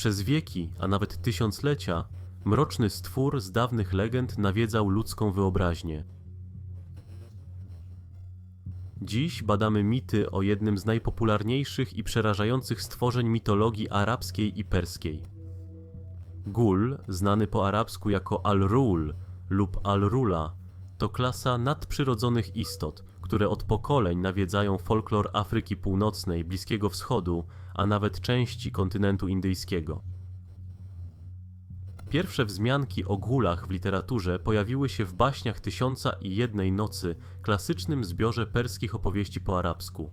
Przez wieki, a nawet tysiąclecia, mroczny stwór z dawnych legend nawiedzał ludzką wyobraźnię. Dziś badamy mity o jednym z najpopularniejszych i przerażających stworzeń mitologii arabskiej i perskiej. Gul, znany po arabsku jako Al-Rul lub Al-Rula, to klasa nadprzyrodzonych istot, które od pokoleń nawiedzają folklor Afryki Północnej, Bliskiego Wschodu, a nawet części kontynentu indyjskiego. Pierwsze wzmianki o gulach w literaturze pojawiły się w baśniach Tysiąca i Jednej Nocy, klasycznym zbiorze perskich opowieści po arabsku.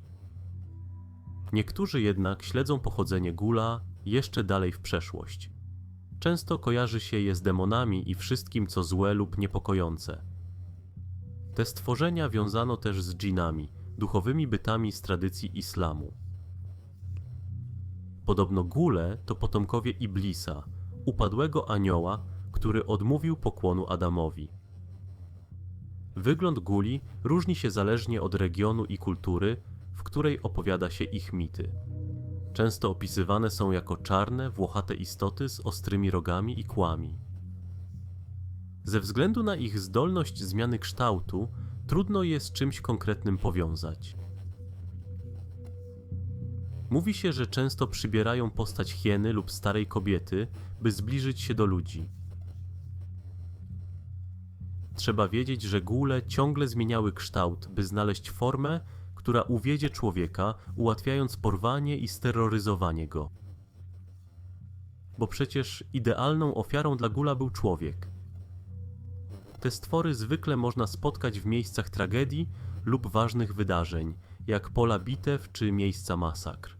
Niektórzy jednak śledzą pochodzenie gula jeszcze dalej w przeszłość. Często kojarzy się je z demonami i wszystkim, co złe lub niepokojące. Te stworzenia wiązano też z dżinami, duchowymi bytami z tradycji islamu. Podobno gule to potomkowie Iblisa, upadłego anioła, który odmówił pokłonu Adamowi. Wygląd guli różni się zależnie od regionu i kultury, w której opowiada się ich mity. Często opisywane są jako czarne, włochate istoty z ostrymi rogami i kłami. Ze względu na ich zdolność zmiany kształtu, trudno je z czymś konkretnym powiązać. Mówi się, że często przybierają postać hieny lub starej kobiety, by zbliżyć się do ludzi. Trzeba wiedzieć, że góle ciągle zmieniały kształt, by znaleźć formę, która uwiedzie człowieka, ułatwiając porwanie i steroryzowanie go. Bo przecież idealną ofiarą dla gula był człowiek. Te stwory zwykle można spotkać w miejscach tragedii lub ważnych wydarzeń, jak pola bitew czy miejsca masakr.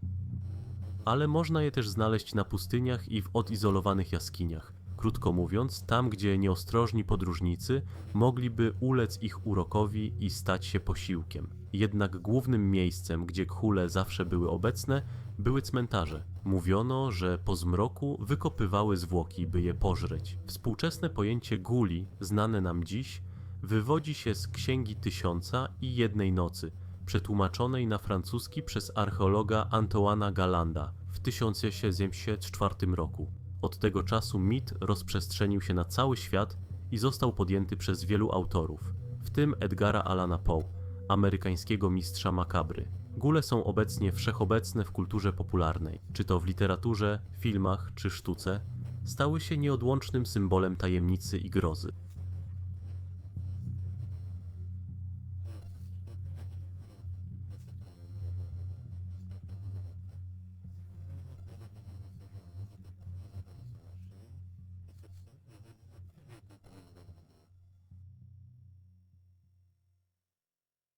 Ale można je też znaleźć na pustyniach i w odizolowanych jaskiniach. Krótko mówiąc, tam gdzie nieostrożni podróżnicy mogliby ulec ich urokowi i stać się posiłkiem. Jednak głównym miejscem, gdzie kule zawsze były obecne, były cmentarze. Mówiono, że po zmroku wykopywały zwłoki, by je pożreć. Współczesne pojęcie guli, znane nam dziś, wywodzi się z Księgi Tysiąca i Jednej Nocy, przetłumaczonej na francuski przez archeologa Antoana Galanda w 1074 roku. Od tego czasu mit rozprzestrzenił się na cały świat i został podjęty przez wielu autorów, w tym Edgara Allana Poe, amerykańskiego mistrza makabry. Góle są obecnie wszechobecne w kulturze popularnej, czy to w literaturze, filmach czy sztuce, stały się nieodłącznym symbolem tajemnicy i grozy.